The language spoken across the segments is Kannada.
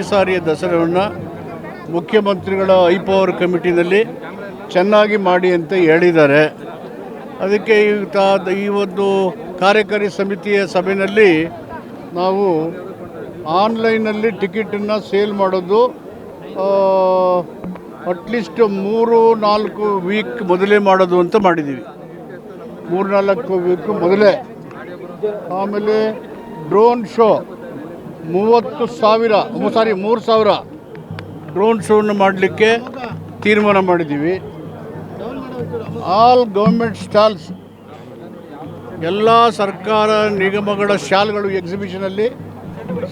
ಈ ಸಾರಿಯ ದಸರಾವನ್ನು ಮುಖ್ಯಮಂತ್ರಿಗಳ ಐ ಪವರ್ ಕಮಿಟಿನಲ್ಲಿ ಚೆನ್ನಾಗಿ ಮಾಡಿ ಅಂತ ಹೇಳಿದ್ದಾರೆ. ಅದಕ್ಕೆ ಈ ಒಂದು ಕಾರ್ಯಕಾರಿ ಸಮಿತಿಯ ಸಭೆಯಲ್ಲಿ ನಾವು ಆನ್ಲೈನಲ್ಲಿ ಟಿಕೆಟನ್ನು ಸೇಲ್ ಮಾಡೋದು ಅಟ್ಲೀಸ್ಟ್ ಮೂರು, ನಾಲ್ಕು ವೀಕ್ ಮೊದಲೇ ಮಾಡೋದು ಅಂತ ಮಾಡಿದ್ದೀವಿ. ಮೂರು, ನಾಲ್ಕು ವೀಕ್ ಮೊದಲೇ. ಆಮೇಲೆ ಡ್ರೋನ್ ಶೋ ಮೂವತ್ತು ಸಾವಿರ ಸಾರಿ ಮೂರು ಸಾವಿರ ಡ್ರೋನ್ ಶೋನ ಮಾಡಲಿಕ್ಕೆ ತೀರ್ಮಾನ ಮಾಡಿದ್ದೀವಿ. ಆಲ್ ಗೌರ್ಮೆಂಟ್ ಸ್ಟಾಲ್ಸ್ ಎಲ್ಲ ಸರ್ಕಾರ ನಿಗಮಗಳ ಶಾಲ್ಗಳು ಎಕ್ಸಿಬಿಷನಲ್ಲಿ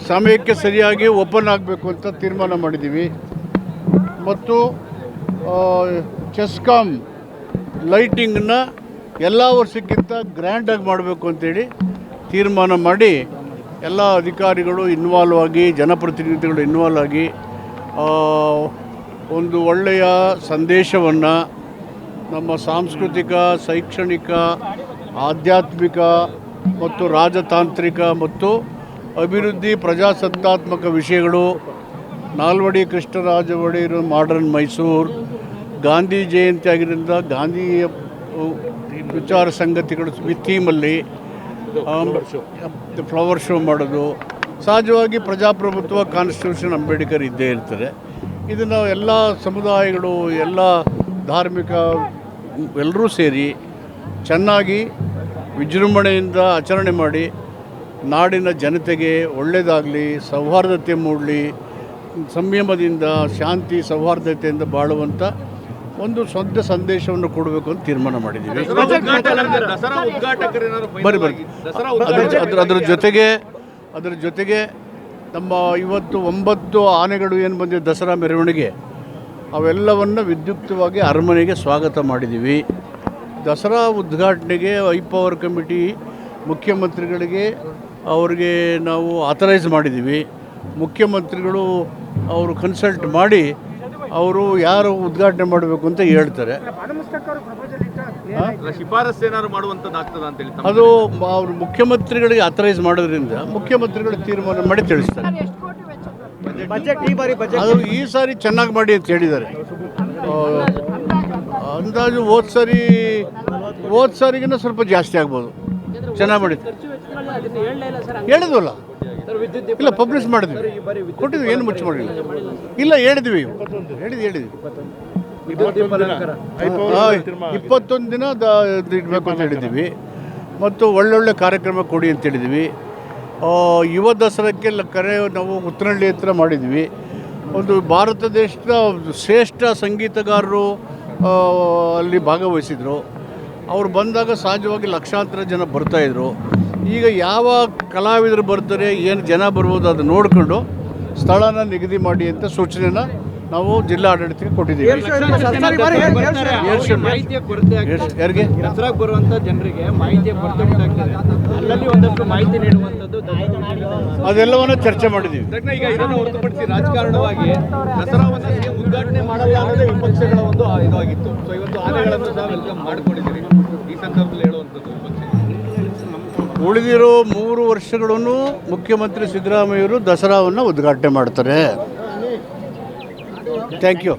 ಸಮಯಕ್ಕೆ ಸರಿಯಾಗಿ ಓಪನ್ ಆಗಬೇಕು ಅಂತ ತೀರ್ಮಾನ ಮಾಡಿದ್ದೀವಿ. ಮತ್ತು ಚೆಸ್ಕಾಮ್ ಲೈಟಿಂಗನ್ನ ಎಲ್ಲ ವರ್ಷಕ್ಕಿಂತ ಗ್ರ್ಯಾಂಡಾಗಿ ಮಾಡಬೇಕು ಅಂತೇಳಿ ತೀರ್ಮಾನ ಮಾಡಿ ಎಲ್ಲ ಅಧಿಕಾರಿಗಳು ಇನ್ವಾಲ್ವ್ ಆಗಿ, ಜನಪ್ರತಿನಿಧಿಗಳು ಇನ್ವಾಲ್ವ್ ಆಗಿ ಒಂದು ಒಳ್ಳೆಯ ಸಂದೇಶವನ್ನು ನಮ್ಮ ಸಾಂಸ್ಕೃತಿಕ, ಶೈಕ್ಷಣಿಕ, ಆಧ್ಯಾತ್ಮಿಕ ಮತ್ತು ರಾಜತಾಂತ್ರಿಕ ಮತ್ತು ಅಭಿವೃದ್ಧಿ ಪ್ರಜಾಸತ್ತಾತ್ಮಕ ವಿಷಯಗಳು ನಾಲ್ವಡಿ ಕೃಷ್ಣರಾಜ ಮಾಡರ್ನ್ ಮೈಸೂರು, ಗಾಂಧಿ ಜಯಂತಿ ಆಗಿರೋದ್ರಿಂದ ಗಾಂಧಿಯ ವಿಚಾರ ಸಂಗತಿಗಳು ಈ ಥೀಮಲ್ಲಿ ಫ್ಲವರ್ ಶೋ ಮಾಡೋದು. ಸಹಜವಾಗಿ ಪ್ರಜಾಪ್ರಭುತ್ವ ಕಾನ್ಸ್ಟಿಟ್ಯೂಷನ್ ಅಂಬೇಡ್ಕರ್ ಇದ್ದೇ ಇರ್ತಾರೆ ಇದನ್ನು ಎಲ್ಲ ಸಮುದಾಯಗಳು ಎಲ್ಲ ಧಾರ್ಮಿಕ ಎಲ್ಲರೂ ಸೇರಿ ಚೆನ್ನಾಗಿ ವಿಜೃಂಭಣೆಯಿಂದ ಆಚರಣೆ ಮಾಡಿ ನಾಡಿನ ಜನತೆಗೆ ಒಳ್ಳೆಯದಾಗಲಿ ಸೌಹಾರ್ದತೆ ಮೂಡಲಿ ಸಂಯಮದಿಂದ ಶಾಂತಿ ಸೌಹಾರ್ದತೆಯಿಂದ ಬಾಳುವಂಥ ಒಂದು ಸ್ವಂತ ಸಂದೇಶವನ್ನು ಕೊಡಬೇಕು ಅಂತ ತೀರ್ಮಾನ ಮಾಡಿದ್ದೀವಿ. ದಸರಾ ಬರಿ ಬರ್ರಿ ಬರ್ರಿ ಅದ್ರ ಅದ್ರ ಅದ್ರ ಜೊತೆಗೆ ಅದರ ಜೊತೆಗೆ ನಮ್ಮ ಇವತ್ತು ಒಂಬತ್ತು ಆನೆಗಳು ಏನು ಬಂದಿದೆ ದಸರಾ ಮೆರವಣಿಗೆ ಅವೆಲ್ಲವನ್ನು ವಿದ್ಯುಕ್ತವಾಗಿ ಅರಮನೆಗೆ ಸ್ವಾಗತ ಮಾಡಿದ್ದೀವಿ. ದಸರಾ ಉದ್ಘಾಟನೆಗೆ ಐ ಪವರ್ ಕಮಿಟಿ ಮುಖ್ಯಮಂತ್ರಿಗಳಿಗೆ ಅವ್ರಿಗೆ ನಾವು ಆಥರೈಸ್ ಮಾಡಿದ್ದೀವಿ. ಮುಖ್ಯಮಂತ್ರಿಗಳು ಅವರು ಕನ್ಸಲ್ಟ್ ಮಾಡಿ ಅವರು ಯಾರು ಉದ್ಘಾಟನೆ ಮಾಡಬೇಕು ಅಂತ ಹೇಳ್ತಾರೆ. ಅದು ಅವರು ಮುಖ್ಯಮಂತ್ರಿಗಳಿಗೆ ಅಥರೈಸ್ ಮಾಡೋದ್ರಿಂದ ಮುಖ್ಯಮಂತ್ರಿಗಳು ತೀರ್ಮಾನ ಮಾಡಿ ತಿಳಿಸ್ತಾರೆ. ಅದು ಈ ಸಾರಿ ಚೆನ್ನಾಗಿ ಮಾಡಿ ಅಂತ ಹೇಳಿದ್ದಾರೆ. ಅಂದಾಜು ಹೋದ ಸಾರಿ ಹೋದ ಸಾರಿಗಿನ್ನ ಸ್ವಲ್ಪ ಜಾಸ್ತಿ ಆಗ್ಬೋದು. ಚೆನ್ನಾಗಿ ಮಾಡಿದ್ದು ಹೇಳಿದ್ವಲ್ಲ. ಇಲ್ಲ ಪಬ್ಲಿಷ್ ಮಾಡಿದ್ವಿ. ಕೊಟ್ಟಿದ್ವಿ ಏನು ಮುಚ್ಚಿ ಮಾಡಿಲ್ಲ. ಇಲ್ಲ ಹೇಳಿದ್ವಿ. ಹೇಳಿದ್ವಿ ಹೇಳಿದ್ವಿ. ಇಪ್ಪತ್ತೊಂದು. ದಿನ ಇಡಬೇಕು ಅಂತ ಹೇಳಿದ್ದೀವಿ ಮತ್ತು ಒಳ್ಳೊಳ್ಳೆ ಕಾರ್ಯಕ್ರಮ ಕೊಡಿ ಅಂತ ಹೇಳಿದ್ವಿ. ಯುವ ದಸರಾಕ್ಕೆ ಕರೆ ನಾವು ಉತ್ತರಹಳ್ಳಿ ಹತ್ರ ಮಾಡಿದ್ವಿ. ಒಂದು ಭಾರತ ದೇಶದ ಶ್ರೇಷ್ಠ ಸಂಗೀತಗಾರರು ಅಲ್ಲಿ ಭಾಗವಹಿಸಿದರು. ಅವ್ರು ಬಂದಾಗ ಸಹಜವಾಗಿ ಲಕ್ಷಾಂತರ ಜನ ಬರ್ತಾಯಿದ್ರು ಈಗ ಯಾವ ಕಲಾವಿದರು ಬರ್ತಾರೆ ಏನು ಜನ ಬರ್ಬೋದು ಅದು ನೋಡಿಕೊಂಡು ಸ್ಥಳನ ನಿಗದಿ ಮಾಡಿ ಅಂತ ಸೂಚನೆನ ನಾವು ಜಿಲ್ಲಾ ಆಡಳಿತಕ್ಕೆ ಕೊಟ್ಟಿದ್ದೀವಿ ಯಾರಿಗೆ? ಬರುವಂತ ಜನರಿಗೆ ಮಾಹಿತಿ ಅಲ್ಲಲ್ಲಿ ಒಂದಷ್ಟು ಮಾಹಿತಿ ನೀಡುವಂತದ್ದು ದಸರಾ ಅದೆಲ್ಲವನ್ನು ಚರ್ಚೆ ಮಾಡಿದ್ದೀವಿ. ಈಗ ಇದನ್ನು ಹೊರತುಪಡಿಸಿ ರಾಜಕಾರಣವಾಗಿ ದಸರಾವನ್ನು ಉದ್ಘಾಟನೆ ಮಾಡಲ್ಲ ಅನ್ನೋದೇ ವಿಪಕ್ಷಗಳ ಒಂದು ಇದಾಗಿತ್ತು ಸೊ ಇವತ್ತು ಆನೆಗಳನ್ನು ಸಹ ವೆಲ್ಕಮ್ ಮಾಡ್ಕೊಂಡಿದ್ದೀರಿ. ಈ ಸಂದರ್ಭದಲ್ಲಿ ಉಳಿದಿರೋ ಮೂರು ವರ್ಷಗಳನ್ನು ಮುಖ್ಯಮಂತ್ರಿ ಸಿದ್ದರಾಮಯ್ಯವರು ದಸರಾವನ್ನು ಉದ್ಘಾಟನೆ ಮಾಡ್ತಾರೆ. Thank you